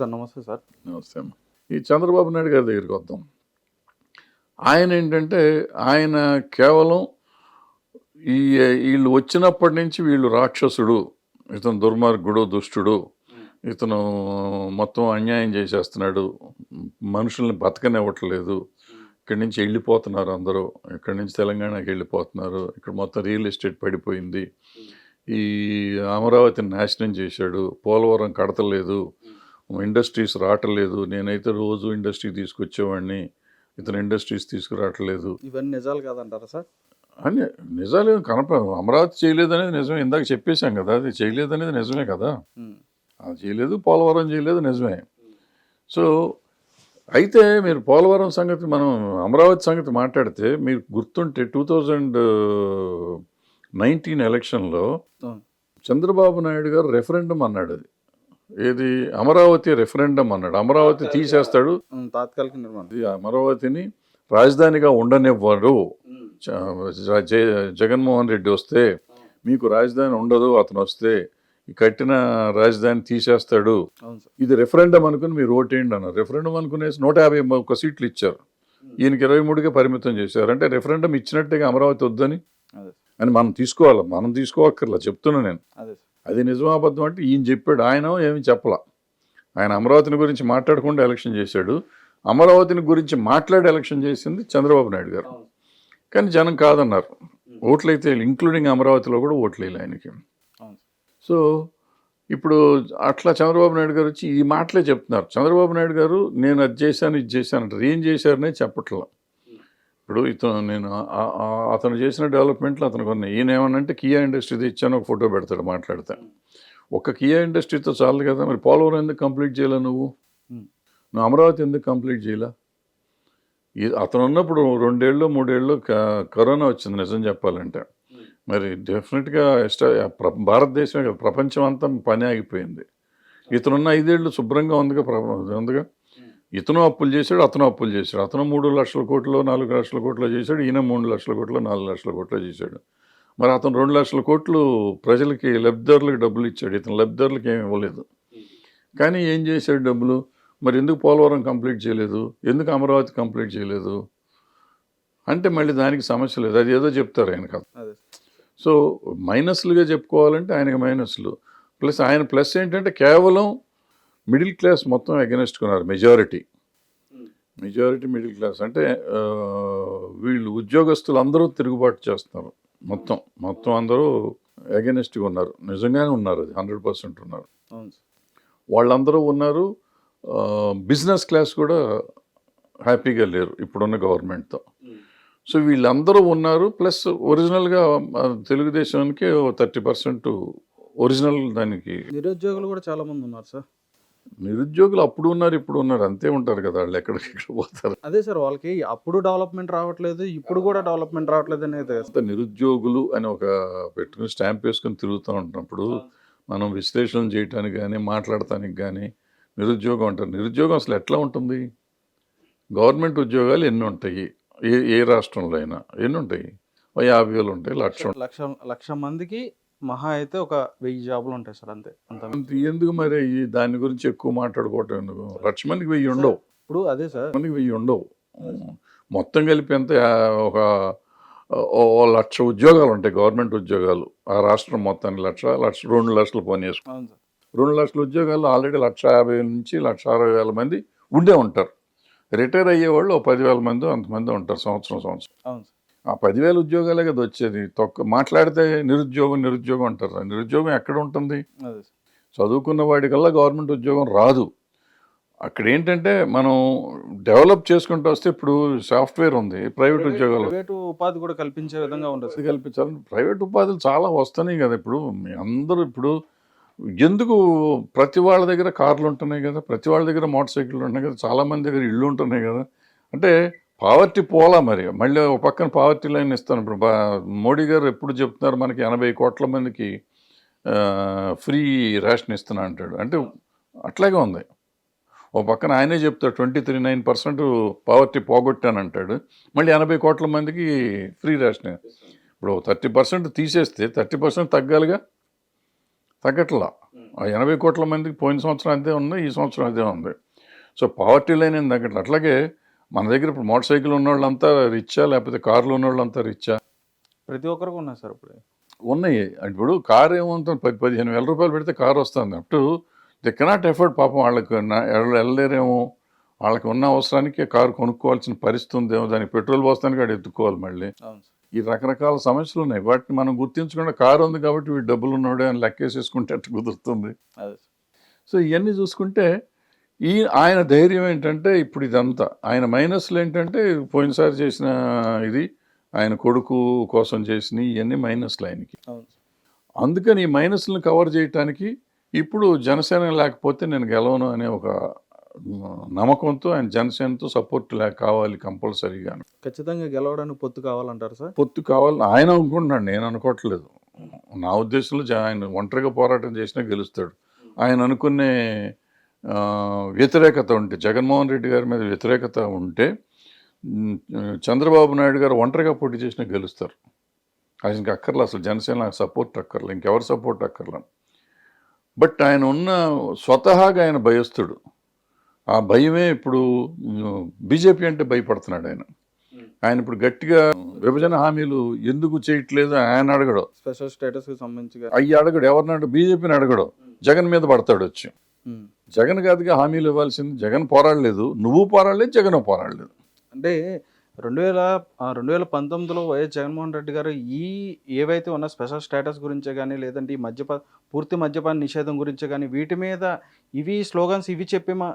Sir నమస్తే sir. నమస్తే అమ్మ. ఈ చంద్రబాబు నాయుడు గారి దగ్గరికి వద్దాం. ఆయన ఏంటంటే ఆయన కేవలం ఈ వీళ్ళు వచ్చినప్పటి నుంచి వీళ్ళు రాక్షసుడు ఇతను దుర్మార్గుడు దుష్టుడు ఇతను మొత్తం అన్యాయం చేసేస్తున్నాడు మనుషుల్ని బతకనివ్వట్లేదు ఇక్కడి నుంచి వెళ్ళిపోతున్నారు అందరూ ఇక్కడి నుంచి తెలంగాణకి వెళ్ళిపోతున్నారు ఇక్కడ మొత్తం రియల్ ఎస్టేట్ పడిపోయింది. ఈ అమరావతిని నాశనం చేశాడు పోలవరం కడతలేదు ఇండస్ట్రీస్ రావట్లేదు. నేనైతే రోజు ఇండస్ట్రీ తీసుకొచ్చేవాడిని. ఇతను ఇండస్ట్రీస్ తీసుకురావట్లేదు. ఇవన్నీ నిజాలు కాదంటారా సార్? అని నిజాలు కనప అమరావతి చేయలేదనేది నిజమే. ఇందాక చెప్పేశాం కదా అది చేయలేదనేది నిజమే కదా. అది చేయలేదు పోలవరం చేయలేదు నిజమే. సో అయితే మీరు పోలవరం సంగతి మనం అమరావతి సంగతి మాట్లాడితే మీరు గుర్తుంటే టూ థౌజండ్ నైన్టీన్ ఎలక్షన్లో. చంద్రబాబు నాయుడు గారు రెఫరెండం అన్నాడు అది. ఏది? అమరావతి రెఫరెండం అన్నాడు. అమరావతి తీసేస్తాడు. తాత్కాలిక నిర్మాణం. ఇది అమరావతిని రాజధానిగా ఉండనివ్వరు జగన్మోహన్ రెడ్డి వస్తే మీకు రాజధాని ఉండదు అతను వస్తే ఈ కట్టిన రాజధాని తీసేస్తాడు. ఇది రెఫరెండం అనుకుని మీరు ఓటేయండి అన్నారు. రెఫరెండం అనుకునేసి నూట యాభై ఒక్క సీట్లు ఇచ్చారు. ఈయనకి ఇరవై మూడుకే పరిమితం చేశారు. అంటే రెఫరెండం ఇచ్చినట్టుగా అమరావతి వద్దని అని మనం తీసుకోవాలి? మనం తీసుకోవక్కర్లా చెప్తున్నా నేను. అదే నిజమాబద్ధం అంటే ఈయన చెప్పాడు ఆయన ఏమి చెప్పలా. ఆయన అమరావతిని గురించి మాట్లాడకుండా ఎలక్షన్ చేశాడు. అమరావతిని గురించి మాట్లాడి ఎలక్షన్ చేసింది చంద్రబాబు నాయుడు గారు. కానీ జనం కాదన్నారు. ఓట్లయితే ఇంక్లూడింగ్ అమరావతిలో కూడా ఓట్లు వేయాలి ఆయనకి. సో ఇప్పుడు అట్లా చంద్రబాబు నాయుడు గారు వచ్చి ఈ మాటలే చెప్తున్నారు. చంద్రబాబు నాయుడు గారు నేను అది చేశాను ఇది చేశాను అంటారు. ఏం చేశారనే చెప్పట్లా. ఇప్పుడు ఇతను నేను అతను చేసిన డెవలప్మెంట్లు అతను కొన్ని ఈయన ఏమనంటే కియా ఇండస్ట్రీ ఇచ్చాను ఒక ఫోటో పెడతాడు మాట్లాడితే. ఒక్క కియా ఇండస్ట్రీతో చాలు కదా మరి పోలవరం ఎందుకు కంప్లీట్ చేయలే నువ్వు. నువ్వు అమరావతి ఎందుకు కంప్లీట్ చేయలే? అతను ఉన్నప్పుడు రెండేళ్ళు మూడేళ్ళు క- కరోనా వచ్చింది నిజం చెప్పాలంటే. మరి డెఫినెట్గా భారతదేశమే కాదు ప్రపంచం అంతా పని ఆగిపోయింది. ఇతనున్న ఐదేళ్ళు శుభ్రంగా ఉందిగా ప్ర- ఉందిగా? ఇతను అప్పులు చేశాడు అతను అప్పులు చేశాడు. అతను మూడు లక్షల కోట్లు నాలుగు లక్షల కోట్లు చేశాడు ఈయన మూడు లక్షల కోట్లు నాలుగు లక్షల కోట్లు చేశాడు. మరి అతను రెండు లక్షల కోట్లు ప్రజలకి లబ్ధిదారులకు డబ్బులు ఇచ్చాడు. ఇతను లబ్ధిదారులకు ఏమి ఇవ్వలేదు. కానీ ఏం చేశాడు డబ్బులు? మరి ఎందుకు పోలవరం కంప్లీట్ చేయలేదు? ఎందుకు అమరావతి కంప్లీట్ చేయలేదు? అంటే మళ్ళీ దానికి సమస్య లేదు. అది ఏదో చెప్తారు ఆయన కథ. సో మైనస్లుగా చెప్పుకోవాలంటే ఆయనకి మైనస్లు. ప్లస్ ఆయన ప్లస్ ఏంటంటే కేవలం మిడిల్ క్లాస్ మొత్తం అగెనెస్ట్ కొన్నారు మెజారిటీ మెజారిటీ మిడిల్ క్లాస్ అంటే వీళ్ళు ఉద్యోగస్తులు అందరూ తిరుగుబాటు చేస్తున్నారు. మొత్తం మొత్తం అందరూ అగెనెస్ట్గా ఉన్నారు నిజంగానే ఉన్నారు అది హండ్రెడ్ పర్సెంట్ ఉన్నారు. వాళ్ళందరూ ఉన్నారు బిజినెస్ క్లాస్ కూడా హ్యాపీగా లేరు ఇప్పుడున్న గవర్నమెంట్తో సో వీళ్ళందరూ ఉన్నారు ప్లస్ ఒరిజినల్గా తెలుగుదేశానికి థర్టీ పర్సెంట్ ఒరిజినల్ దానికి నిరుద్యోగులు కూడా చాలా మంది ఉన్నారు సార్. నిరుద్యోగులు అప్పుడు ఉన్నారు ఇప్పుడు ఉన్నారు అంతే ఉంటారు కదా వాళ్ళు ఎక్కడికి ఎక్కడ పోతారు. అదే సార్ వాళ్ళకి అప్పుడు డెవలప్మెంట్ రావట్లేదు ఇప్పుడు కూడా డెవలప్మెంట్ రావట్లేదు అనేది నిరుద్యోగులు అని ఒక పెట్టుకుని స్టాంప్ వేసుకొని తిరుగుతూ ఉంటున్నప్పుడు మనం విశ్లేషణ చేయటానికి కానీ మాట్లాడటానికి కానీ నిరుద్యోగం అంటారు. నిరుద్యోగం అసలు ఎట్లా ఉంటుంది? గవర్నమెంట్ ఉద్యోగాలు ఎన్ని ఉంటాయి? ఏ ఏ రాష్ట్రంలో అయినా ఎన్ని ఉంటాయి? యాభై వేలు ఉంటాయి లక్ష. లక్ష లక్ష మందికి మహా అయితే ఒక వెయ్యి జాబులు ఉంటాయి సార్ అంతే. అంత ఎందుకు మరి ఈ దాని గురించి ఎక్కువ మాట్లాడుకోవటం ఎందుకు? లక్ష మందికి వెయ్యి ఉండవు. ఇప్పుడు అదే సార్. మందికి వెయ్యి ఉండవు. మొత్తం కలిపి ఎంత? ఒక ఓ లక్ష ఉద్యోగాలు ఉంటాయి గవర్నమెంట్ ఉద్యోగాలు. ఆ రాష్ట్రం మొత్తానికి లక్ష లక్ష రెండు లక్షలు పని సార్. రెండు లక్షల ఉద్యోగాలు ఆల్రెడీ లక్ష యాభై నుంచి లక్ష అరవై వేల మంది ఉండే ఉంటారు. రిటైర్ అయ్యేవాళ్ళు పదివేల మంది అంతమంది ఉంటారు సంవత్సరం సంవత్సరం. అవును సార్. ఆ పదివేల ఉద్యోగాలే కదా వచ్చేది. తొక్క మాట్లాడితే నిరుద్యోగం నిరుద్యోగం అంటారు? నిరుద్యోగం ఎక్కడ ఉంటుంది? చదువుకున్న వాడికల్లా గవర్నమెంట్ ఉద్యోగం రాదు. అక్కడ ఏంటంటే మనం డెవలప్ చేసుకుంటూ వస్తే ఇప్పుడు సాఫ్ట్వేర్ ఉంది ప్రైవేట్ ఉద్యోగాలు. ప్రైవేటు ఉపాధి కూడా కల్పించే విధంగా ఉండదు కల్పించాలి. ప్రైవేట్ ఉపాధులు చాలా వస్తున్నాయి కదా ఇప్పుడు. మీ అందరూ ఇప్పుడు ఎందుకు ప్రతి వాళ్ళ దగ్గర కార్లు ఉంటున్నాయి కదా? ప్రతి వాళ్ళ దగ్గర మోటార్ సైకిళ్ళు ఉన్నాయి కదా? చాలా మంది దగ్గర ఇళ్ళు ఉంటున్నాయి కదా? అంటే పావర్టీ పోలా మరి. మళ్ళీ ఒక పక్కన పావర్టీ లైన్ ఇస్తాను. ఇప్పుడు బా- మోడీ గారు ఎప్పుడు చెప్తున్నారు మనకి ఎనభై కోట్ల మందికి ఫ్రీ రేషన్ ఇస్తున్నా అంటాడు. అంటే అట్లాగే ఉంది. ఓ పక్కన ఆయనే చెప్తాడు twenty three nine percent poverty పోగొట్టానంటాడు. మళ్ళీ ఎనభై కోట్ల మందికి ఫ్రీ రేషన్. ఇప్పుడు థర్టీ పర్సెంట్ తీసేస్తే థర్టీ పర్సెంట్ తగ్గాలిగా? తగ్గట్లా. ఆ ఎనభై కోట్ల మందికి పోయిన సంవత్సరం అదే ఉంది ఈ సంవత్సరం అదే ఉంది. సో పావర్టీ లైన్ ఏం తగ్గట్లేదు అట్లాగే మన దగ్గర ఇప్పుడు మోటార్ సైకిల్ ఉన్న వాళ్ళంతా రిచ్చా? లేకపోతే కార్లు ఉన్న వాళ్ళంతా రిచ్చా? ప్రతి ఒక్కరికి ఉన్నాయి సార్ ఇప్పుడు. ఉన్నాయి. ఇప్పుడు కార్ ఏమవుతుంది? పది పదిహేను వేల రూపాయలు పెడితే కార్ వస్తుంది. అప్పుడు ది కెనాట్ ఎఫర్ట్ పాపం వాళ్ళకి. వెళ్ళలేరేమో? వాళ్ళకి ఉన్న అవసరానికి కారు కొనుక్కోవాల్సిన పరిస్థితి ఉందేమో? దానికి పెట్రోల్ పోస్తానికి వాడు ఎత్తుకోవాలి మళ్ళీ. ఈ రకరకాల సమస్యలు ఉన్నాయి. వాటిని మనం గుర్తించకుండా కారు ఉంది కాబట్టి వీడు డబ్బులు ఉన్నాడే అని లెక్కేసేసుకుంటే అట్లా కుదురుతుంది? సో ఇవన్నీ చూసుకుంటే ఈ ఆయన ధైర్యం ఏంటంటే ఇప్పుడు ఇదంతా. ఆయన మైనస్లు ఏంటంటే పోయినసారి చేసిన ఇది ఆయన కొడుకు కోసం చేసిన ఇవన్నీ మైనస్లు ఆయనకి. అందుకని ఈ మైనస్లను కవర్ చేయటానికి ఇప్పుడు జనసేన లేకపోతే నేను గెలవను అనే ఒక నమ్మకంతో ఆయన జనసేనతో సపోర్ట్ లేక కావాలి కంపల్సరీగా ఖచ్చితంగా గెలవడానికి పొత్తు కావాలంటారు సార్? పొత్తు కావాలని ఆయన అనుకుంటున్నాడు. నేను అనుకోవట్లేదు. నా ఉద్దేశంలో ఆయన ఒంటరిగా పోరాటం చేసినా గెలుస్తాడు. ఆయన అనుకునే వ్యతిరేకత ఉంటే జగన్మోహన్ రెడ్డి గారి మీద వ్యతిరేకత ఉంటే చంద్రబాబు నాయుడు గారు ఒంటరిగా పోటీ చేసినా గెలుస్తారు. ఆయనకి అక్కర్లే అసలు జనసేన సపోర్ట్ అక్కర్లే ఇంకెవరు సపోర్ట్ అక్కర్లే. బట్ ఆయన ఉన్న స్వతహాగా ఆయన భయస్తుడు ఆ భయమే ఇప్పుడు బీజేపీ అంటే భయపడుతున్నాడు ఆయన. ఆయన ఇప్పుడు గట్టిగా విభజన హామీలు ఎందుకు చేయట్లేదు ఆయన అడగడు. స్పెషల్ స్టేటస్ సంబంధించి అయ్యి అడగడు ఎవరినాడు బీజేపీని అడగడు. జగన్ మీద పడతాడు వచ్చి. జగన్ కాదుగా హామీలు ఇవ్వాల్సింది జగన్ పోరాడలేదు. నువ్వు పోరాడలేదు జగన్ పోరాడలేదు. అంటే రెండు వేల రెండు వేల పంతొమ్మిదిలో వైఎస్ జగన్మోహన్ రెడ్డి గారు ఈ ఏవైతే ఉన్న స్పెషల్ స్టేటస్ గురించే కానీ లేదంటే ఈ మద్యపా పూర్తి మద్యపాన నిషేధం గురించే కానీ వీటి మీద ఇవి స్లోగన్స్ ఇవి చెప్పి మా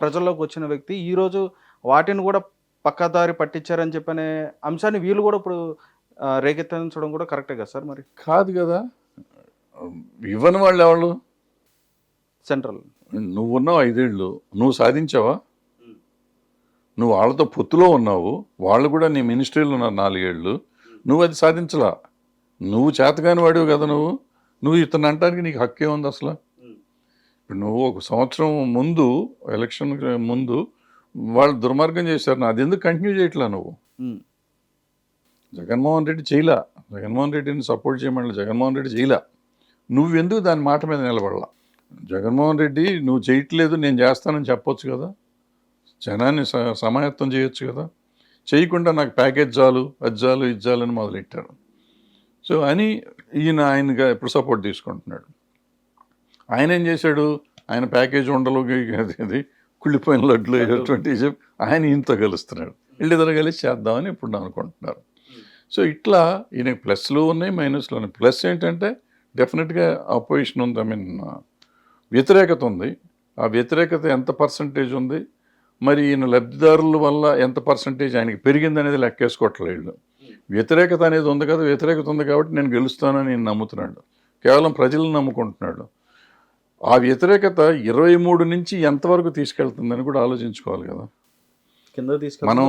ప్రజల్లోకి వచ్చిన వ్యక్తి ఈరోజు వాటిని కూడా పక్కదారి పట్టించారని చెప్పనే అంశాన్ని వీళ్ళు కూడా ఇప్పుడు రేకెత్తించడం కూడా కరెక్టే కదా సార్ మరి? కాదు కదా. ఇవ్వని వాళ్ళు ఎవరు సెంట్రల్. నువ్వు ఉన్నావు ఐదేళ్ళు. నువ్వు సాధించావా? నువ్వు వాళ్ళతో పొత్తులో ఉన్నావు. వాళ్ళు కూడా నీ మినిస్ట్రీలో ఉన్నారు నాలుగేళ్ళు. నువ్వు అది సాధించలా? నువ్వు చేతగాని వాడివి కదా నువ్వు. నువ్వు ఇతను అంటానికి నీకు హక్కే ఉంది అసలు. ఇప్పుడు నువ్వు ఒక సంవత్సరం ముందు ఎలక్షన్ ముందు వాళ్ళు దుర్మార్గం చేశారు. అది ఎందుకు కంటిన్యూ చేయట్లా నువ్వు? జగన్మోహన్ రెడ్డి చేయలా. జగన్మోహన్ రెడ్డిని సపోర్ట్ చేయమని జగన్మోహన్ రెడ్డి చేయలా. నువ్వెందుకు దాని మాట మీద నిలబడలా? జగన్మోహన్ రెడ్డి నువ్వు చేయట్లేదు నేను చేస్తానని చెప్పొచ్చు కదా. జనాన్ని స- సమాయత్తం చేయొచ్చు కదా. చేయకుండా నాకు ప్యాకేజ్ చాలు అది చాలు ఇది చాలు అని మొదలెట్టారు. సో అని ఈయన ఆయనగా ఇప్పుడు సపోర్ట్ తీసుకుంటున్నాడు. ఆయన ఏం చేశాడు? ఆయన ప్యాకేజ్ ఉండలు అది కుళ్ళిపోయిన లడ్లు అటువంటి చెప్పి ఆయన ఈయనతో కలుస్తున్నాడు. వీళ్ళిద్దరు కలిసి చేద్దామని ఇప్పుడు అనుకుంటున్నారు. సో ఇట్లా ఈయన ప్లస్లు ఉన్నాయి మైనస్లు ఉన్నాయి. ప్లస్ ఏంటంటే డెఫినెట్గా అపోజిషన్ ఉంది ఐ మీన్ వ్యతిరేకత ఉంది. ఆ వ్యతిరేకత ఎంత పర్సంటేజ్ ఉంది? మరి ఈయన లబ్ధిదారుల వల్ల ఎంత పర్సంటేజ్ ఆయనకి పెరిగింది అనేది లెక్కేసుకోవట్లేదు. వ్యతిరేకత అనేది ఉంది కదా వ్యతిరేకత ఉంది కాబట్టి నేను గెలుస్తానని నేను నమ్ముతున్నాడు. కేవలం ప్రజలను నమ్ముకుంటున్నాడు. ఆ వ్యతిరేకత ఇరవై మూడు నుంచి ఎంతవరకు తీసుకెళ్తుందని కూడా ఆలోచించుకోవాలి కదా. కింద మనం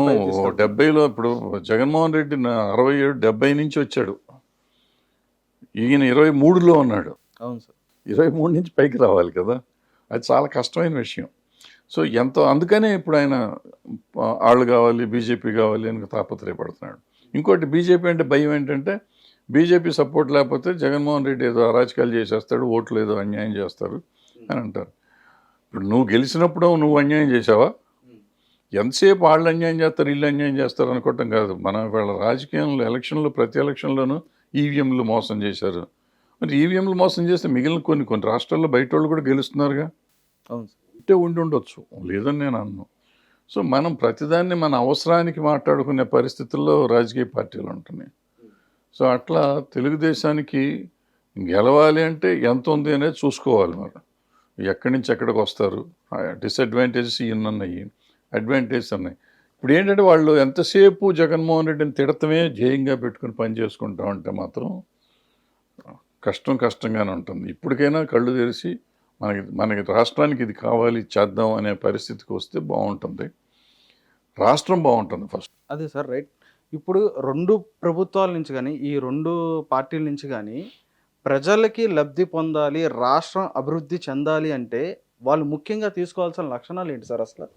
డెబ్బైలో ఇప్పుడు జగన్మోహన్ రెడ్డి అరవై ఏడు డెబ్బై నుంచి వచ్చాడు. ఈయన ఇరవై మూడులో ఉన్నాడు. అవును సార్. ఇరవై మూడు నుంచి పైకి రావాలి కదా. అది చాలా కష్టమైన విషయం. సో ఎంతో అందుకనే ఇప్పుడు ఆయన వాళ్ళు కావాలి బీజేపీ కావాలి అని తాపత్రయపడుతున్నాడు. ఇంకోటి బీజేపీ అంటే భయం ఏంటంటే బీజేపీ సపోర్ట్ లేకపోతే జగన్మోహన్ రెడ్డి ఏదో అరాచకాలు చేసేస్తాడు ఓట్లు ఏదో అన్యాయం చేస్తారు అని అంటారు. ఇప్పుడు నువ్వు గెలిచినప్పుడు నువ్వు అన్యాయం చేసావా ఎంతసేపు వాళ్ళు అన్యాయం చేస్తారు వీళ్ళు అన్యాయం చేస్తారు అనుకోవటం కాదు. మన వాళ్ళ రాజకీయంలో ఎలక్షన్లో ప్రతి ఎలక్షన్లోనూ ఈవీఎంలు మోసం చేశారు. మరి ఈవీఎంలు మోసం చేస్తే మిగిలిన కొన్ని కొన్ని రాష్ట్రాల్లో బయట వాళ్ళు కూడా గెలుస్తున్నారుగా. అవును ఉంటే ఉండి ఉండొచ్చు. లేదని నేను అన్ను. సో మనం ప్రతిదాన్ని మన అవసరానికి మాట్లాడుకునే పరిస్థితుల్లో రాజకీయ పార్టీలు ఉంటున్నాయి. సో అట్లా తెలుగుదేశానికి గెలవాలి అంటే ఎంత ఉంది అనేది చూసుకోవాలి మరి. ఎక్కడి నుంచి ఎక్కడికి వస్తారు? డిసడ్వాంటేజెస్ ఉన్నాయి అడ్వాంటేజెస్ ఉన్నాయి. ఇప్పుడు ఏంటంటే వాళ్ళు ఎంతసేపు జగన్మోహన్ రెడ్డిని తిడతమే ధ్యేయంగా పెట్టుకుని పని చేసుకుంటా ఉంటే మాత్రం కష్టం కష్టంగానే ఉంటుంది. ఇప్పటికైనా కళ్ళు తెరిచి మనకి మనకి రాష్ట్రానికి ఇది కావాలి చేద్దాం అనే పరిస్థితికి వస్తే బాగుంటుంది. రాష్ట్రం బాగుంటుంది ఫస్ట్. అదే సార్ రైట్. ఇప్పుడు రెండు ప్రభుత్వాల నుంచి కానీ ఈ రెండు పార్టీల నుంచి కానీ ప్రజలకి లబ్ధి పొందాలి రాష్ట్రం అభివృద్ధి చెందాలి అంటే వాళ్ళు ముఖ్యంగా తీసుకోవాల్సిన లక్షణాలు ఏంటి సార్ అసలు?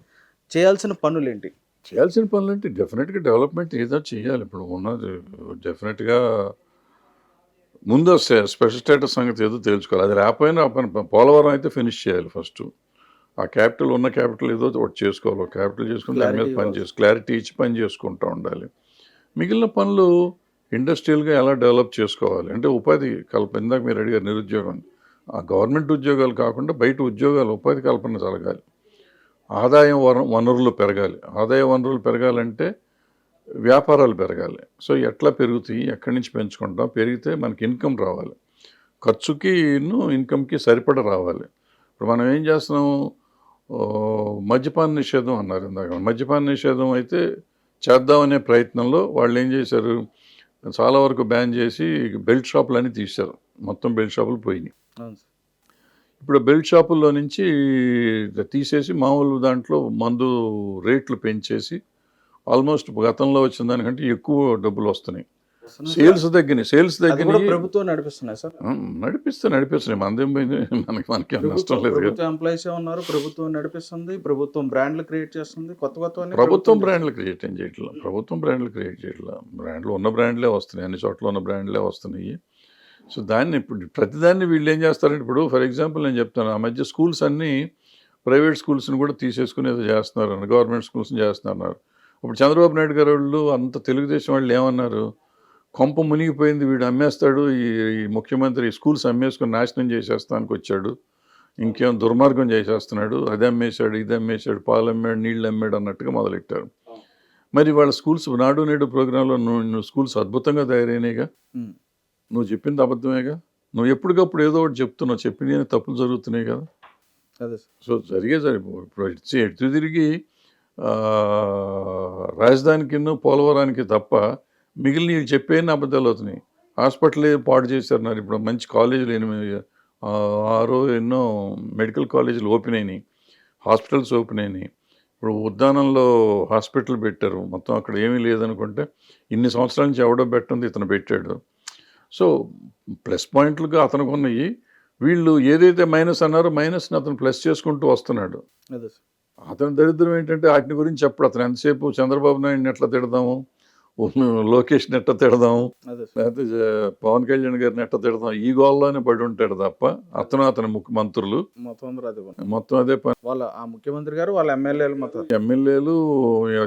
చేయాల్సిన పనులు ఏంటి? చేయాల్సిన పనులు అంటే డెఫినెట్గా డెవలప్మెంట్ ఏదో చేయాలి. ఇప్పుడు ఉన్నది డెఫినెట్గా ముందు స్పె- స్పెషల్ స్టేటస్ సంగతి ఏదో తెలుసుకోవాలి అది రాకపోయినా పోలవరం అయితే ఫినిష్ చేయాలి ఫస్ట్ ఆ క్యాపిటల్ ఉన్న క్యాపిటల్ ఏదో ఒకటి చేసుకోవాలి. క్యాపిటల్ చేసుకుని దాని మీద పని. చేసి క్లారిటీ ఇచ్చి పని చేసుకుంటూ ఉండాలి. మిగిలిన పనులు ఇండస్ట్రియల్గా ఎలా డెవలప్ చేసుకోవాలి? అంటే ఉపాధి కల్పన ఇందాక మీరు అడిగారు నిరుద్యోగం. ఆ గవర్నమెంట్ ఉద్యోగాలు కాకుండా బయట ఉద్యోగాలు ఉపాధి కల్పన జరగాలి. ఆదాయం వన- వనరులు పెరగాలి. ఆదాయ వనరులు పెరగాలంటే వ్యాపారాలు పెరగాలి. సో ఎట్లా పెరుగుతాయి ఎక్కడి నుంచి పెంచుకుంటాం పెరిగితే మనకి ఇన్కమ్ రావాలి. ఖర్చుకి ఇన్కమ్కి సరిపడ రావాలి. ఇప్పుడు మనం ఏం చేస్తున్నాము మద్యపాన నిషేధం అన్నారు ఇందాక. మద్యపాన నిషేధం అయితే చేద్దామనే ప్రయత్నంలో వాళ్ళు ఏం చేశారు? చాలా వరకు బ్యాన్ చేసి బెల్ట్ షాపులు అన్నీ తీశారు. మొత్తం బెల్ట్ షాపులు పోయినాయి. ఇప్పుడు బెల్ట్ షాపుల్లో నుంచి తీసేసి మామూలు దాంట్లో మందు రేట్లు పెంచేసి ఆల్మోస్ట్ గతంలో వచ్చిన దానికంటే ఎక్కువ డబ్బులు వస్తున్నాయి. సేల్స్ తగ్గినాయి. సేల్స్ తగ్గినాయి. ప్రభుత్వం నడిపిస్తున్నాయి సార్. నడిపిస్తే నడిపిస్తున్నాయి. మనదేం పోయింది మనకి మనకి నష్టం లేదు. ప్రభుత్వ ఎంప్లాయీస్ ఉన్నారు ప్రభుత్వం నడిపిస్తుంది ప్రభుత్వం బ్రాండ్లు క్రియేట్ చేస్తుంది కొత్త కొత్త ప్రభుత్వం బ్రాండ్లు క్రియేట్ ఏం చేయట్లా? ప్రభుత్వం బ్రాండ్లు క్రియేట్ చేయట్లా? బ్రాండ్లు ఉన్న బ్రాండ్లే వస్తున్నాయి అన్ని చోట్ల ఉన్న బ్రాండ్లే వస్తున్నాయి. సో దాన్ని ఇప్పుడు ప్రతిదాన్ని వీళ్ళు ఏం చేస్తారంటే ఇప్పుడు ఫర్ ఎగ్జాంపుల్ నేను చెప్తాను ఆ మధ్య స్కూల్స్ అన్నీ ప్రైవేట్ స్కూల్స్ని కూడా తీసేసుకుని ఏదో చేస్తున్నారు గవర్నమెంట్ స్కూల్స్ని చేస్తున్నారు. ఇప్పుడు చంద్రబాబు నాయుడు గారు వాళ్ళు అంత తెలుగుదేశం వాళ్ళు ఏమన్నారు? కొంప మునిగిపోయింది వీడు అమ్మేస్తాడు ఈ ఈ ముఖ్యమంత్రి స్కూల్స్ అమ్మేసుకుని నాశనం చేసేస్తానికి వచ్చాడు ఇంకేం దుర్మార్గం చేసేస్తున్నాడు అది అమ్మేశాడు ఇది అమ్మేశాడు పాలు అమ్మాడు నీళ్ళు అమ్మాడు అన్నట్టుగా మొదలెట్టారు. మరి వాళ్ళ స్కూల్స్ నాడు నేడు ప్రోగ్రాంలో నువ్వు నువ్వు స్కూల్స్ అద్భుతంగా తయారైనాయిగా? నువ్వు చెప్పింది అబద్ధమేగా? నువ్వు ఎప్పటికప్పుడు ఏదో ఒకటి చెప్తున్నావు చెప్పిన తప్పులు జరుగుతున్నాయి కదా? సో జరిగే సరి ఇప్పుడు తిరిగి ఆ, రాజధానికి పోలవరానికి తప్ప మిగిలిన వీళ్ళు అబద్ధాలు అవుతున్నాయి. హాస్పిటల్ పాడు చేశారన్నారు ఇప్పుడు మంచి కాలేజీలు ఎనిమిది ఆ, ఆరో ఎన్నో మెడికల్ కాలేజీలు ఓపెన్ అయినాయి. హాస్పిటల్స్ ఓపెన్ అయినాయి. ఇప్పుడు ఉద్దానంలో హాస్పిటల్ పెట్టారు. మొత్తం అక్కడ ఏమీ లేదనుకుంటే ఇన్ని సంవత్సరాల నుంచి ఎవడో పెట్టింది ఇతను పెట్టాడు. సో ప్లస్ పాయింట్లుగా అతనికి ఉన్నాయి. వీళ్ళు ఏదైతే మైనస్ అన్నారో మైనస్ని అతను ప్లస్ చేసుకుంటూ వస్తున్నాడు. అదే సార్. అతని దరిద్రం ఏంటంటే వాటిని గురించి చెప్పడు. అతను ఎంతసేపు చంద్రబాబు నాయుడిని ఎట్లా తిడదాము? లోకేష్ని ఎట్లా తిడదాము? లేకపోతే పవన్ కళ్యాణ్ గారిని ఎట్లా తిడదాం ఈ గోల్లోనే పడి ఉంటాడు తప్ప అతను అతని ముఖ్యమంత్రులు మొత్తం అందరూ అదే పని. మొత్తం అదే పని. వాళ్ళ ఆ ముఖ్యమంత్రి గారు వాళ్ళ ఎమ్మెల్యేలు మొత్తం ఎమ్మెల్యేలు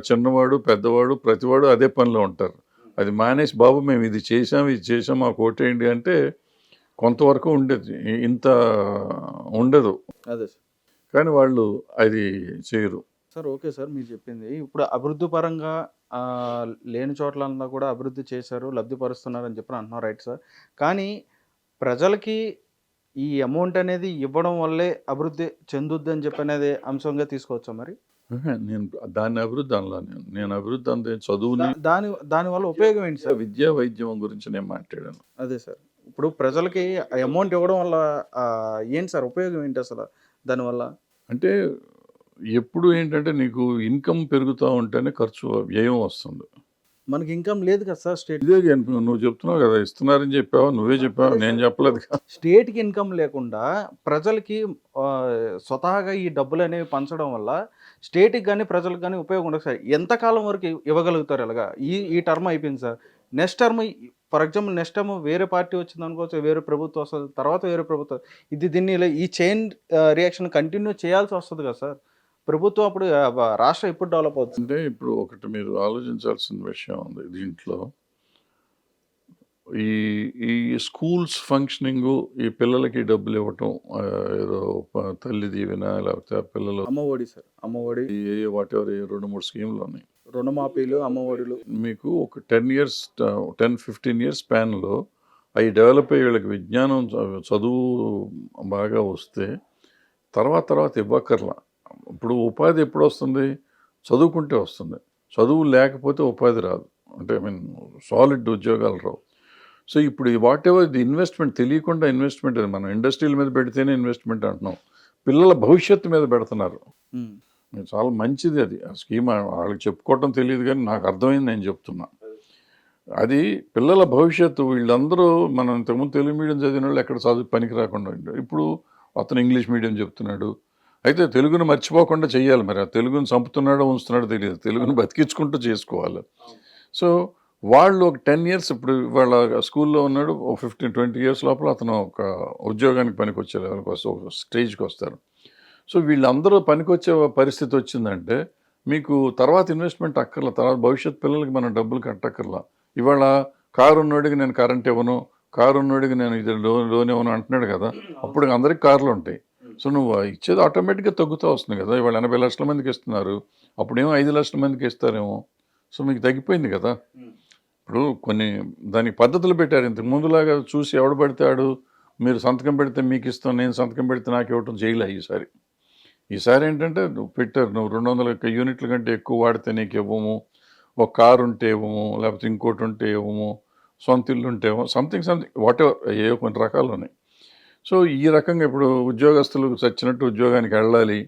చిన్నవాడు పెద్దవాడు ప్రతివాడు అదే పనిలో ఉంటారు. అది మానేసి బాబు మేము ఇది చేసాం ఇది చేసాం మాకు ఓటేయండి అంటే కొంతవరకు ఉండేది. ఇంత ఉండదు. అదే కానీ వాళ్ళు అది చేయరు. సార్ ఓకే సార్ మీరు చెప్పింది. ఇప్పుడు అభివృద్ధి పరంగా లేని చోట్లంతా కూడా అభివృద్ధి చేశారు లబ్ధి పరుస్తున్నారని చెప్పి అంటున్నారు రైట్ సార్. కానీ ప్రజలకి ఈ అమౌంట్ అనేది ఇవ్వడం వల్లే అభివృద్ధి చెందుద్ది అని చెప్పి అనేది అంశంగా తీసుకోవచ్చా మరి? నేను దాన్ని అభివృద్ధి అనలా నేను. నేను అభివృద్ధి అంతే చదువుని దాని దాని వల్ల ఉపయోగం ఏంటి సార్? విద్యా వైద్యం గురించి నేను మాట్లాడాను. అదే సార్. ఇప్పుడు ప్రజలకి అమౌంట్ ఇవ్వడం వల్ల ఏంటి సార్ ఉపయోగం ఏంటి అసలు? దానివల్ల? అంటే ఎప్పుడు ఏంటంటే నీకు ఇన్కమ్ పెరుగుతూ ఉంటేనే ఖర్చు వ్యయం వస్తుంది. మనకి ఇన్కమ్ లేదు కదా సార్ స్టేట్ ఇదే నువ్వు- చెప్తున్నావు కదా ఇస్తున్నారని చెప్పావు నువ్వే చెప్పావు నేను చెప్పలేదు కదా. స్టేట్కి ఇన్కమ్ లేకుండా ప్రజలకి స్వతహాగా ఈ డబ్బులు అనేవి పంచడం వల్ల స్టేట్కి కానీ ప్రజలకు కానీ ఉపయోగం ఉండదు సార్. ఎంతకాలం వరకు ఇవ్వగలుగుతారు ఇలాగా ఈ ఈ టర్మ్ అయిపోయింది sir. Next term for example next term వేరే పార్టీ వచ్చింది అనుకోవచ్చు వేరే ప్రభుత్వం వస్తుంది తర్వాత వేరే ప్రభుత్వం. ఇది దీన్ని ఇలా ఈ చైన్ రియాక్షన్ కంటిన్యూ చేయాల్సి వస్తుంది కదా సార్. ప్రభుత్వం అప్పుడు ఆ, రాష్ట్రం ఎప్పుడు డెవలప్ అవుతుంది? అంటే ఇప్పుడు ఒకటి మీరు ఆలోచించాల్సిన విషయం ఉంది దీంట్లో. ఈ ఈ స్కూల్స్ ఫంక్షనింగ్ ఈ పిల్లలకి డబ్బులు ఇవ్వటం ఏదో తల్లి దీవెన లేకపోతే పిల్లలు అమ్మ ఒడి సార్ అమ్మ ఒడి ఈ వాట్ ఎవర్ రెండు మూడు స్కీమ్లు ఉన్నాయి. రుణమాఫీలు అమ్మ ఒడిలు మీకు ఒక ten years ten fifteen years స్పాన్లో అవి డెవలప్ అయ్యే వీళ్ళకి విజ్ఞానం చదువు బాగా వస్తే తర్వాత తర్వాత ఇవ్వక్కర్లా. ఇప్పుడు ఉపాధి ఎప్పుడు వస్తుంది? చదువుకుంటే వస్తుంది. చదువు లేకపోతే ఉపాధి రాదు. అంటే ఐ మీన్ సాలిడ్ ఉద్యోగాలు రావు. సో ఇప్పుడు వాట్ ఎవర్ ఇది ఇన్వెస్ట్మెంట్ తెలియకుండా ఇన్వెస్ట్మెంట్ అది మనం ఇండస్ట్రీల మీద పెడితేనే ఇన్వెస్ట్మెంట్ అంటున్నాం. పిల్లల భవిష్యత్తు మీద పెడుతున్నారు. చాలా మంచిది అది. ఆ స్కీమ్ వాళ్ళకి చెప్పుకోవటం తెలియదు కానీ నాకు అర్థమైంది నేను చెప్తున్నా. అది పిల్లల భవిష్యత్తు వీళ్ళందరూ మనం ఇంతకుముందు తెలుగు మీడియం చదివిన వాళ్ళు ఎక్కడ చదువు పనికి రాకుండా ఇప్పుడు అతను ఇంగ్లీష్ మీడియం చెప్తున్నాడు. అయితే తెలుగును మర్చిపోకుండా చేయాలి మరి. ఆ తెలుగును చంపుతున్నాడో ఉంచుతున్నాడో తెలియదు. తెలుగును బతికించుకుంటూ చేసుకోవాలి. సో వాళ్ళు ఒక టెన్ ఇయర్స్ ఇప్పుడు వాళ్ళ స్కూల్లో ఉన్నాడు ఒక ఫిఫ్టీన్ ట్వంటీ ఇయర్స్ లోపల అతను ఒక ఉద్యోగానికి పనికి వచ్చే లెవెల్కి వస్తే ఒక స్టేజ్కి వస్తారు. సో వీళ్ళందరూ పనికొచ్చే పరిస్థితి వచ్చిందంటే మీకు తర్వాత ఇన్వెస్ట్మెంట్ అక్కర్లా తర్వాత భవిష్యత్ పిల్లలకి మనం డబ్బులు కట్టక్కర్లా. ఇవాళ కారు ఉన్నోడికి నేను కరెంట్ ఇవ్వను కారు ఉన్నోడికి నేను ఇది లోన్ లోన్ ఇవ్వను అంటున్నాడు కదా అప్పుడు అందరికి కార్లు ఉంటాయి. సో నువ్వు ఇచ్చేది ఆటోమేటిక్గా తగ్గుతూ వస్తుంది కదా ఇవాళ ఎనభై లక్షల మందికి ఇస్తున్నారు అప్పుడేమో ఐదు లక్షల మందికి ఇస్తారేమో. సో మీకు తగ్గిపోయింది కదా. ఇప్పుడు కొన్ని దానికి పద్ధతులు పెట్టారు ఇంతకు ముందులాగా చూసి ఎవడు పెడతాడు మీరు సంతకం పెడితే మీకు ఇస్తాం నేను సంతకం పెడితే నాకు ఇవ్వటం చేయలే ఈసారి ఈసారి ఏంటంటే నువ్వు పెట్టారు నువ్వు రెండు వందల యూనిట్ల కంటే ఎక్కువ వాడితే నీకు ఇవ్వము. ఒక కారు ఉంటే ఇవ్వము లేకపోతే ఇంకోటి ఉంటే ఇవ్వము సొంత ఇల్లు ఉంటే సంథింగ్ సంథింగ్ వాట్ ఎవర్ ఏ కొన్ని రకాలు ఉన్నాయి. సో ఈ రకంగా ఇప్పుడు ఉద్యోగస్తులు చచ్చినట్టు ఉద్యోగానికి వెళ్ళాలి.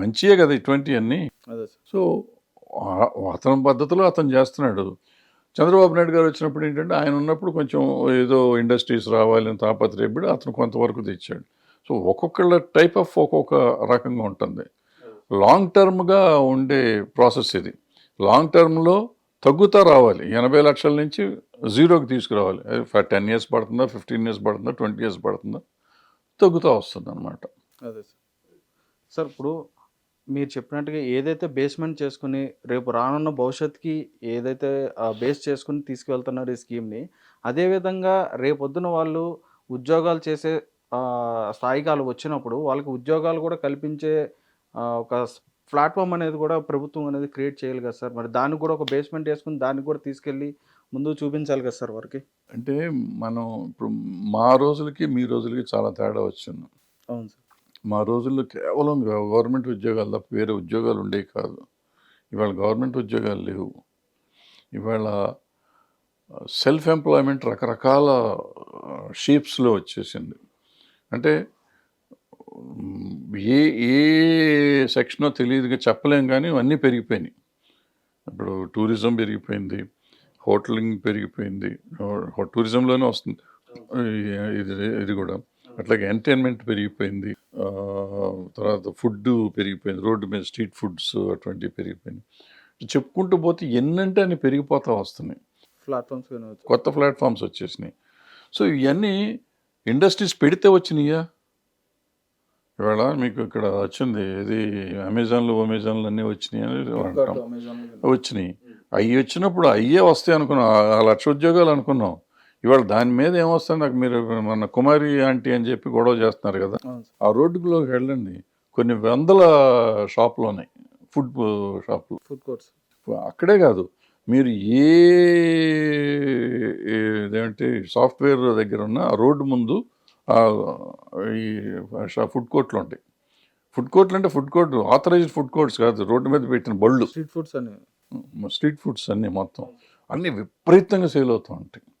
మంచియే కదా ఇటువంటి అన్నీ. సో అతని పద్ధతిలో అతను చేస్తున్నాడు. చంద్రబాబు నాయుడు గారు వచ్చినప్పుడు ఏంటంటే ఆయన ఉన్నప్పుడు కొంచెం ఏదో ఇండస్ట్రీస్ రావాలని తాపత్రయపడి అతను కొంతవరకు తెచ్చాడు. సో ఒక్కొక్కళ్ళ టైప్ ఆఫ్ ఒక్కొక్క రకంగా ఉంటుంది. లాంగ్ టర్మ్గా ఉండే ప్రాసెస్ ఇది. లాంగ్ టర్మ్లో తగ్గుతా రావాలి. ఎనభై లక్షల నుంచి జీరోకి తీసుకురావాలి. టెన్ ఇయర్స్ పడుతుందా ఫిఫ్టీన్ ఇయర్స్ పడుతుందా ట్వంటీ ఇయర్స్ పడుతుందా తగ్గుతూ వస్తుంది అనమాట అదే సార్. సార్ ఇప్పుడు మీరు చెప్పినట్టుగా ఏదైతే బేస్మెంట్ చేసుకుని రేపు రానున్న భవిష్యత్తుకి ఏదైతే బేస్ చేసుకుని తీసుకువెళ్తున్నారు ఈ స్కీమ్ని అదేవిధంగా రేపొద్దున వాళ్ళు ఉద్యోగాలు చేసే ఆ, స్థాయికి వాళ్ళు వచ్చినప్పుడు వాళ్ళకి ఉద్యోగాలు కూడా కల్పించే ఒక ప్లాట్ఫామ్ అనేది కూడా ప్రభుత్వం అనేది క్రియేట్ చేయాలి కదా సార్. మరి దానికి కూడా ఒక బేస్మెంట్ వేసుకుని దానికి కూడా తీసుకెళ్ళి ముందు చూపించాలి కదా సార్ వారికి అంటే మనం ఇప్పుడు మా రోజులకి మీ రోజులకి చాలా తేడా వచ్చింది. అవును సార్. మా రోజుల్లో కేవలం గవర్నమెంట్ ఉద్యోగాలు తప్ప వేరే ఉద్యోగాలు ఉండేవి కాదు. ఇవాళ గవర్నమెంట్ ఉద్యోగాలు లేవు. ఇవాళ సెల్ఫ్ ఎంప్లాయ్మెంట్ రకరకాల షేప్స్లో వచ్చేసింది. అంటే ఏ ఏ సెక్షనో తెలియదుగా చెప్పలేం కానీ అన్నీ పెరిగిపోయినాయి. ఇప్పుడు టూరిజం పెరిగిపోయింది హోటలింగ్ పెరిగిపోయింది టూరిజంలోనే వస్తుంది. ఇది ఇది కూడా. అట్లాగే ఎంటర్టైన్మెంట్ పెరిగిపోయింది తర్వాత ఫుడ్ పెరిగిపోయింది రోడ్డు మీద స్ట్రీట్ ఫుడ్స్ అటువంటివి పెరిగిపోయింది చెప్పుకుంటూ పోతే ఎన్నంటే అని పెరిగిపోతా వస్తున్నాయి. ప్లాట్ఫామ్స్. కొత్త ప్లాట్ఫామ్స్ వచ్చేసినాయి. సో ఇవన్నీ ఇండస్ట్రీస్ పెడితే వచ్చినాయా? ఇవాళ మీకు ఇక్కడ వచ్చింది ఇది అమెజాన్లు అమెజాన్లు అన్నీ వచ్చినాయి? అని అంటాం. వచ్చినాయి. అవి వచ్చినప్పుడు అయ్యే వస్తాయి అనుకున్నాం. ఆ- లక్ష ఉద్యోగాలు అనుకున్నాం. ఇవాళ దాని మీద ఏమొస్తుంది నాకు మీరు మన కుమారి ఆంటీ అని చెప్పి గొడవ చేస్తున్నారు కదా. ఆ రోడ్డులోకి వెళ్ళండి. కొన్ని వందల షాపులు ఉన్నాయి. ఫుడ్ షాపులు. ఫుడ్ కోర్ట్స్ అక్కడే కాదు. మీరు ఏ ఏ- ఇదేంటి సాఫ్ట్వేర్ దగ్గర ఉన్న ఆ రోడ్డు ముందు ఈ ఫుడ్ కోర్ట్లు ఉంటాయి. ఫుడ్ కోర్ట్లు అంటే food court authorized food courts కాదు రోడ్డు మీద పెట్టిన బళ్ళు. స్ట్రీట్ ఫుడ్స్ అని. స్ట్రీట్ ఫుడ్స్ అన్నీ మొత్తం. అన్నీ విపరీతంగా సేల్ అవుతూ ఉంటాయి.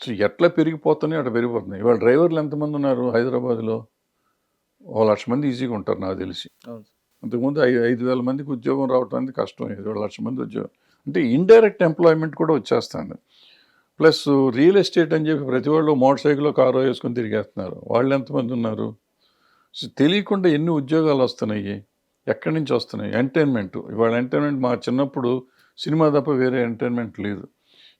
సో ఎట్లా పెరిగిపోతున్నాయి అట్లా పెరిగిపోతున్నాయి. ఇవాళ డ్రైవర్లు ఎంతమంది ఉన్నారు హైదరాబాద్లో? ఓ లక్ష మంది ఈజీగా ఉంటారు నాకు తెలిసి. అంతకుముందు ఐదు ఐదు వేల మందికి ఉద్యోగం రావటం అనేది కష్టం ఐదు వేల లక్ష మంది ఉద్యోగం. అంటే ఇండైరెక్ట్ ఎంప్లాయ్మెంట్ కూడా వచ్చేస్తుంది. ప్లస్ రియల్ ఎస్టేట్ అని చెప్పి ప్రతి వాళ్ళు మోటార్ సైకిల్ కారో వేసుకొని తిరిగేస్తున్నారు. వాళ్ళు ఎంతమంది ఉన్నారు? సో తెలియకుండా ఎన్ని ఉద్యోగాలు వస్తున్నాయి? ఎక్కడి నుంచి వస్తున్నాయి? ఎంటర్టైన్మెంట్ ఇవాళ ఎంటర్టైన్మెంట్ మా చిన్నప్పుడు సినిమా తప్ప వేరే ఎంటర్టైన్మెంట్ లేదు.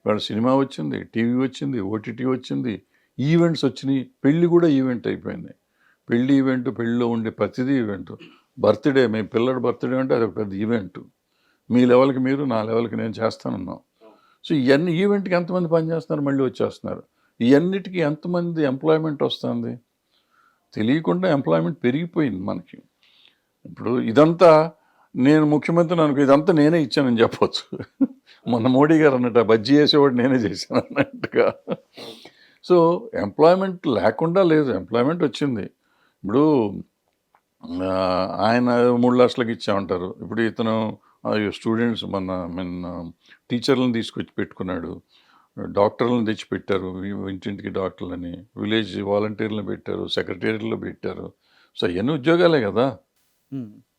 ఇవాళ సినిమా వచ్చింది టీవీ వచ్చింది ఓటీటీ వచ్చింది ఈవెంట్స్ వచ్చినాయి. పెళ్ళి కూడా ఈవెంట్ అయిపోయింది. పెళ్ళి ఈవెంట్ పెళ్ళిలో ఉండే ప్రతిదీ ఈవెంట్ బర్త్డే మీ పిల్లడి బర్త్డే అంటే అది ఒక పెద్ద ఈవెంట్ మీ లెవెల్కి మీరు నా లెవెల్కి నేను చేస్తానన్నాం సో ఇవన్నీ ఈవెంట్కి ఎంతమంది పనిచేస్తున్నారు మళ్ళీ వచ్చేస్తున్నారు. ఇవన్నిటికీ ఎంతమంది ఎంప్లాయ్మెంట్ వస్తుంది? తెలియకుండా ఎంప్లాయ్మెంట్ పెరిగిపోయింది మనకి. ఇప్పుడు ఇదంతా నేను ముఖ్యమంత్రి అనుకో ఇదంతా నేనే ఇచ్చానని చెప్పొచ్చు. మొన్న మోడీ గారు అన్నట్టు "ఆ బజ్జీ చేసేవాడు నేనే చేశాను అన్నట్టుగా. సో ఎంప్లాయ్మెంట్ లేకుండా లేదు. ఎంప్లాయ్మెంట్ వచ్చింది. ఇప్పుడు ఆయన మూడు లక్షలకు ఇచ్చామంటారు. ఇప్పుడు ఇతను స్టూడెంట్స్ మన మీన్ టీచర్లను తీసుకొచ్చి పెట్టుకున్నాడు. డాక్టర్లను తెచ్చి పెట్టారు ఇంటింటికి డాక్టర్లని. విలేజ్ వాలంటీర్లను పెట్టారు సెక్రటేరియట్లు పెట్టారు. సో అవన్నీ ఉద్యోగాలే కదా.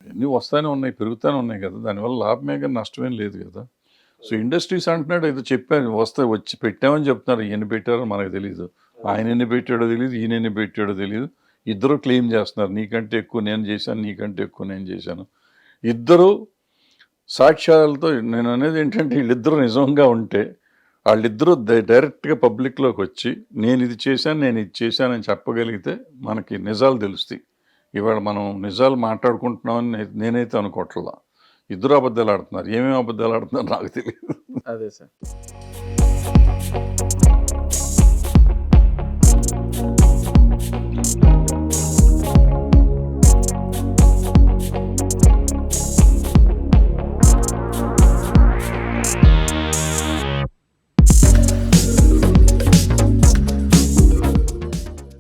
అన్నీ వస్తానే ఉన్నాయి పెరుగుతూనే ఉన్నాయి కదా. దానివల్ల లాభమే కానీ నష్టమేం లేదు కదా. సో ఇండస్ట్రీస్ అంటున్నాడు ఏదో చెప్పాను వస్తే వచ్చి పెట్టామని చెప్తున్నారు ఎన్ని పెట్టారో మనకు తెలియదు ఆయన ఎన్ని పెట్టాడో తెలియదు ఈయన ఎన్ని పెట్టాడో తెలియదు ఇద్దరు క్లెయిమ్ చేస్తున్నారు నీకంటే ఎక్కువ నేను చేశాను నీకంటే ఎక్కువ నేను చేశాను. ఇద్దరు సాక్ష్యాలతో నేను అనేది ఏంటంటే వీళ్ళిద్దరూ నిజంగా ఉంటే వాళ్ళిద్దరూ డైరెక్ట్గా పబ్లిక్లోకి వచ్చి నేను ఇది చేశాను నేను ఇది చేశానని చెప్పగలిగితే మనకి నిజాలు తెలుస్తాయి. ఇవాళ మనం నిజాలు మాట్లాడుకుంటున్నామని నేనైతే అనుకోవట్లా. ఇద్దరు అబద్ధాలు ఆడుతున్నారు. ఏమేమి అబద్ధాలు ఆడుతున్నారు నాకు తెలియదు. అదే సార్.